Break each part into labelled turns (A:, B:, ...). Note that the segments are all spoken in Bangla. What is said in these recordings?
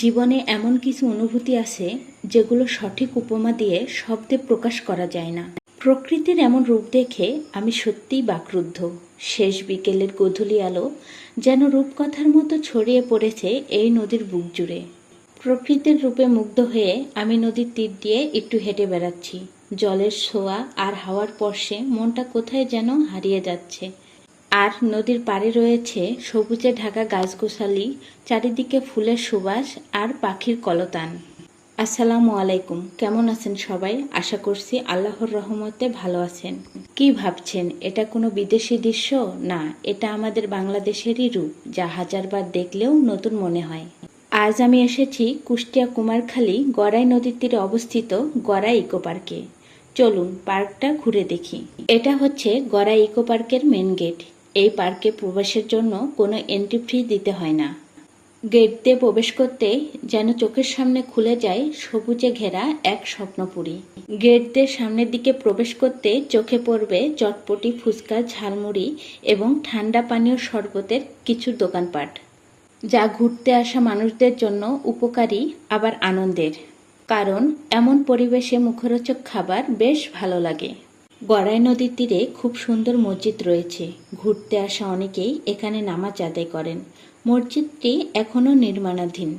A: জীবনে এমন কিছু অনুভূতি আছে যেগুলো সঠিক উপমা দিয়ে শব্দে প্রকাশ করা যায় না। প্রকৃতির এমন রূপ দেখে আমি সত্যিই বাকরুদ্ধ। শেষ বিকেলের গধূলি আলো যেন রূপকথার মতো ছড়িয়ে পড়েছে এই নদীর বুক জুড়ে। প্রকৃতির রূপে মুগ্ধ হয়ে আমি নদীর তীর দিয়ে একটু হেঁটে বেড়াচ্ছি। জলের ছোঁয়া আর হাওয়ার পর্শে মনটা কোথায় যেন হারিয়ে যাচ্ছে। আর নদীর পাড়ে রয়েছে সবুজে ঢাকা গাছগোছালি, চারিদিকে ফুলের সুবাস আর পাখির কলতান। আসসালামু আলাইকুম। কেমন আছেন সবাই? আশা করছি আল্লাহর রহমতে ভালো আছেন। কি ভাবছেন? এটা কোনো বিদেশি দৃশ্য? না, এটা আমাদের বাংলাদেশেরই রূপ, যা হাজারবার দেখলেও নতুন মনে হয়। আজ আমি এসেছি কুষ্টিয়া কুমারখালী গড়াই নদীর তীরে অবস্থিত গড়াই ইকো পার্কে। চলুন পার্কটা ঘুরে দেখি। এটা হচ্ছে গড়াই ইকো পার্কের মেন গেট। এই পার্কে প্রবেশের জন্য কোনো এন্ট্রি ফি দিতে হয় না। গেট দিয়ে প্রবেশ করতে যেন চোখের সামনে খুলে যায় সবুজে ঘেরা এক স্বপ্নপুরী। গেট দিয়ে সামনের দিকে প্রবেশ করতে চোখে পড়বে চটপটি ফুচকা, ঝালমুড়ি এবং ঠান্ডা পানীয় শরবতের কিছু দোকানপাট। যা ঘুরতে আসা মানুষদের জন্য উপকারী, আবার আনন্দের। কারণ, এমন পরিবেশে মুখরোচক খাবার বেশ ভালো লাগে। গড়াই নদীর তীরে খুব সুন্দর মসজিদ রয়েছে। ঘুরতে আসা অনেকেই এখানে নামাজ আদায় করেন। মসজিদটি এখনও নির্মাণাধীন।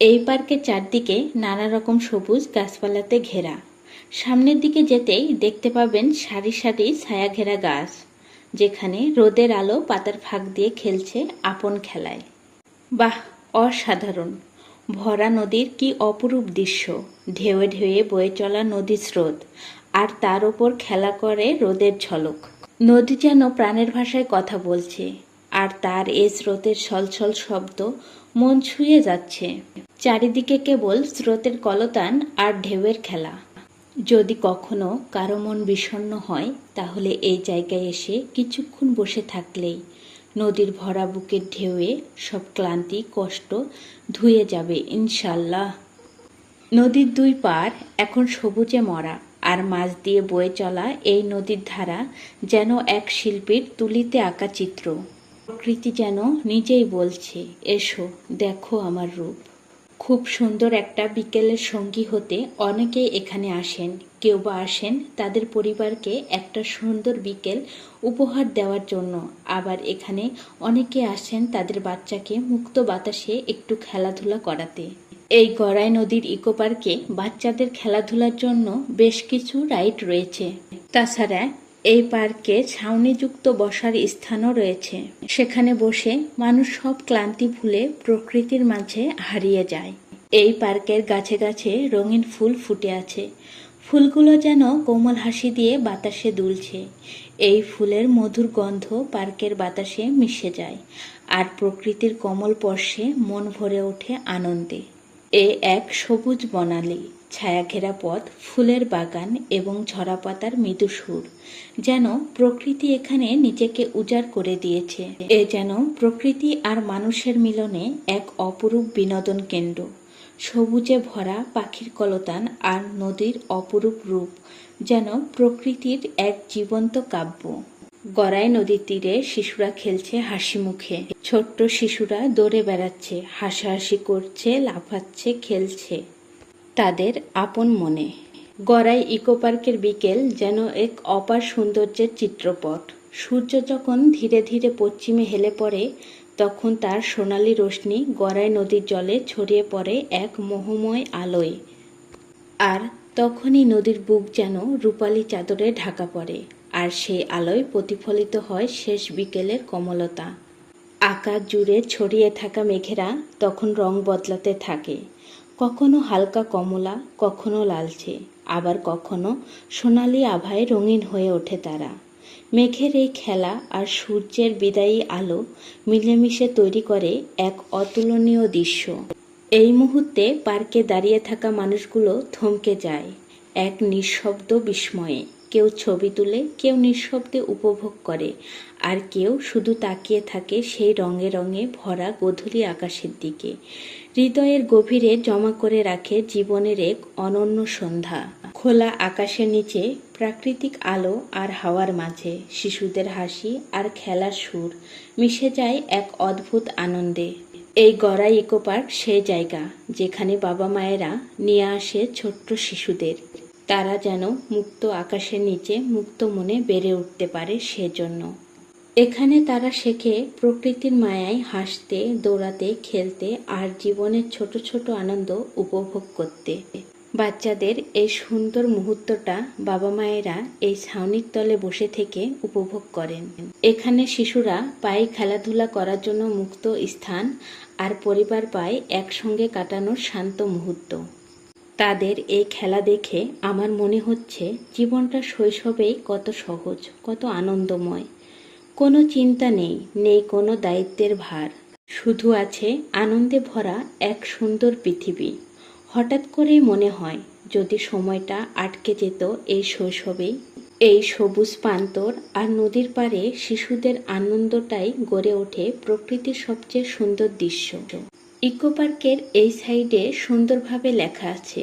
A: এই পার্কের চারদিকে নানা রকম সবুজ গাছপালাতে ঘেরা। সামনের দিকে যেতেই দেখতে পাবেন সারি সারি ছায়া ঘেরা গাছ, যেখানে রোদের আলো পাতার ফাঁক দিয়ে খেলছে আপন খেলায়। বাহ, অসাধারণ! ভরা নদীর কি অপরূপ দৃশ্য! ঢেউয়ে ঢেউয়ে বয়ে চলা নদীর স্রোত। আর তার ওপর খেলা করে রোদের ঝলক। নদী যেন প্রাণের ভাষায় কথা বলছে, আর তার এই স্রোতের ছলছল শব্দ মন ছুঁয়ে যাচ্ছে। চারিদিকে কেবল স্রোতের কলতান আর ঢেউয়ের খেলা। যদি কখনো কারও মন বিষণ্ণ হয়, তাহলে এই জায়গায় এসে কিছুক্ষণ বসে থাকলেই নদীর ভরা বুকের ঢেউয়ে সব ক্লান্তি, কষ্ট ধুয়ে যাবে ইনশাল্লাহ নদীর দুই পার এখন সবুজে মরা। আর মাছ দিয়ে বয়ে চলা এই নদীর ধারা যেন এক শিল্পীর তুলিতে আঁকা চিত্র। প্রকৃতি যেন নিজেই বলছে, এসো, দেখো আমার রূপ। খুব সুন্দর একটা বিকেলের সঙ্গী হতে অনেকেই এখানে আসেন। কেউ বা আসেন তাদের পরিবারকে একটা সুন্দর বিকেল উপহার দেওয়ার জন্য। আবার এখানে অনেকে আসেন তাদের বাচ্চাকে মুক্ত বাতাসে একটু খেলাধুলা করাতে। এই গড়াই নদীর ইকো পার্কে বাচ্চাদের খেলাধুলার জন্য বেশ কিছু রাইড রয়েছে। তাছাড়া এই পার্কে ছাউনিযুক্ত বসার স্থানও রয়েছে। সেখানে বসে মানুষ সব ক্লান্তি ভুলে প্রকৃতির মাঝে হারিয়ে যায়। এই পার্কের গাছে গাছে রঙিন ফুল ফুটে আছে। ফুলগুলো যেন কোমল হাসি দিয়ে বাতাসে দুলছে। এই ফুলের মধুর গন্ধ পার্কের বাতাসে মিশে যায়। আর প্রকৃতির কমল স্পর্শে মন ভরে ওঠে আনন্দে। এ এক সবুজ বনালী, ছায়াঘেরা পথ, ফুলের বাগান এবং ঝরা পাতার মৃদু সুর, যেন প্রকৃতি এখানে নিজেকে উজাড় করে দিয়েছে। এ যেন প্রকৃতি আর মানুষের মিলনে এক অপরূপ বিনোদন কেন্দ্র, সবুজে ভরা পাখির কলতান আর নদীর অপরূপ রূপ, যেন প্রকৃতির এক জীবন্ত কাব্য। গড়াই নদীর তীরে শিশুরা খেলছে হাসি মুখে। ছোট্ট শিশুরা দৌড়ে বেড়াচ্ছে, হাসাহাসি করছে, লাফাচ্ছে, খেলছে। তাদের আপন মনে। গড়াই ইকো পার্কের বিকেল যেন এক অপার সৌন্দর্যের চিত্রপট। সূর্য যখন ধীরে ধীরে পশ্চিমে হেলে পড়ে, তখন তার সোনালি রশ্মি গড়াই নদীর জলে ছড়িয়ে পড়ে এক মোহময় আলোয়। আর তখনই নদীর বুক যেন রূপালি চাদরে ঢাকা পড়ে। আর সেই আলোয় প্রতিফলিত হয় শেষ বিকেলের কমলতা। আকাশ জুড়ে ছড়িয়ে থাকা মেঘেরা তখন রং বদলাতে থাকে। কখনো হালকা কমলা, কখনো লালচে, আবার কখনো সোনালি আভায় রঙিন হয়ে ওঠে তারা। মেঘের এই খেলা আর সূর্যের বিদায়ী আলো মিলেমিশে তৈরি করে এক অতুলনীয় দৃশ্য। এই মুহূর্তে পার্কে দাঁড়িয়ে থাকা মানুষগুলো থমকে যায় এক নিঃশব্দ বিস্ময়ে। কেউ ছবি তুলে, কেউ নিঃশব্দে উপভোগ করে, আর কেউ শুধু তাকিয়ে থাকে সেই রঙে রঙে ভরা গধূলি আকাশের দিকে। হৃদয়ের গভীরে জমা করে রাখে জীবনের এক অনন্য সন্ধ্যা। খোলা আকাশের নিচে, প্রাকৃতিক আলো আর হাওয়ার মাঝে, শিশুদের হাসি আর খেলার সুর মিশে যায় এক অদ্ভুত আনন্দে। এই গড়াই ইকো পার্ক সেই জায়গা যেখানে বাবা মায়েরা নিয়ে আসে ছোট্ট শিশুদের। তারা যেন মুক্ত আকাশের নিচে মুক্ত মনে বেড়ে উঠতে পারে সেজন্য। এখানে তারা শেখে প্রকৃতির মায়ায় হাসতে, দৌড়াতে, খেলতে আর জীবনের ছোট ছোট আনন্দ উপভোগ করতে। বাচ্চাদের এই সুন্দর মুহূর্তটা বাবা মায়েরা এই ছাউনির তলে বসে থেকে উপভোগ করেন। এখানে শিশুরা পায়ে খেলাধুলা করার জন্য মুক্ত স্থান আর পরিবার পায় একসঙ্গে কাটানোর শান্ত মুহূর্ত। তাদের এই খেলা দেখে আমার মনে হচ্ছে জীবনটা শৈশবেই কত সহজ, কত আনন্দময়। কোনো চিন্তা নেই নেই কোনো দায়িত্বের ভার। শুধু আছে আনন্দে ভরা এক সুন্দর পৃথিবী। হঠাৎ করেই মনে হয় যদি সময়টা আটকে যেত এই শৈশবেই, এই সবুজ প্রান্তর আর নদীর পাড়ে শিশুদের আনন্দটাই গড়ে ওঠে প্রকৃতির সবচেয়ে সুন্দর দৃশ্য। ইকো পার্কের এই সাইডে সুন্দরভাবে লেখা আছে,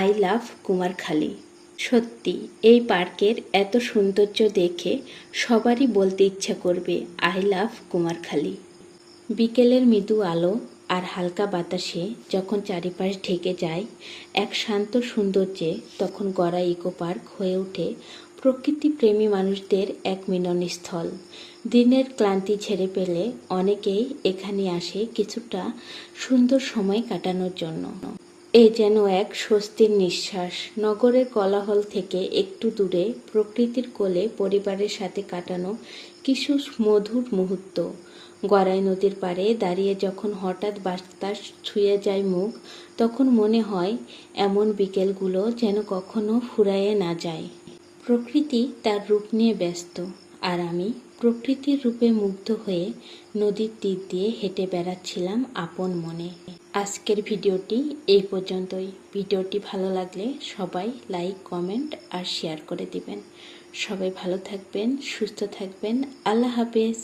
A: আই লাভ কুমারখালী। সত্যি, এই পার্কের এত সৌন্দর্য দেখে সবারই বলতে ইচ্ছা করবে, আই লাভ কুমারখালী। বিকেলের মৃদু আলো আর হালকা বাতাসে যখন চারিপাশ ঢেকে যায়, এক শান্ত সৌন্দর্যে তখন গড়া ইকো পার্ক হয়ে ওঠে প্রকৃতি প্রেমী মানুষদের এক মিলনস্থল। দিনের ক্লান্তি ছেড়ে পেলে অনেকেই এখানে আসে কিছুটা সুন্দর সময় কাটানোর জন্য। এ যেন এক স্বস্তির নিঃশ্বাস। নগরের কোলাহল থেকে একটু দূরে প্রকৃতির কোলে পরিবারের সাথে কাটানো কিছু মধুর মুহূর্ত। গড়াই নদীর পাড়ে দাঁড়িয়ে যখন হঠাৎ বাতাস ছুঁয়ে যায় মুখ, তখন মনে হয় এমন বিকেলগুলো যেন কখনো ফুরায়ে না যায়। প্রকৃতি তার রূপ নিয়ে ব্যস্ত, আর আমি প্রকৃতির রূপে মুগ্ধ হয়ে নদীর তীর দিয়ে হেঁটে বেড়াচ্ছিলাম আপন মনে। আজকের ভিডিওটি এই পর্যন্তই। ভিডিওটি ভালো লাগলে সবাই লাইক, কমেন্ট আর শেয়ার করে দিবেন। সবাই ভালো থাকবেন, সুস্থ থাকবেন। আল্লাহ হাফেজ।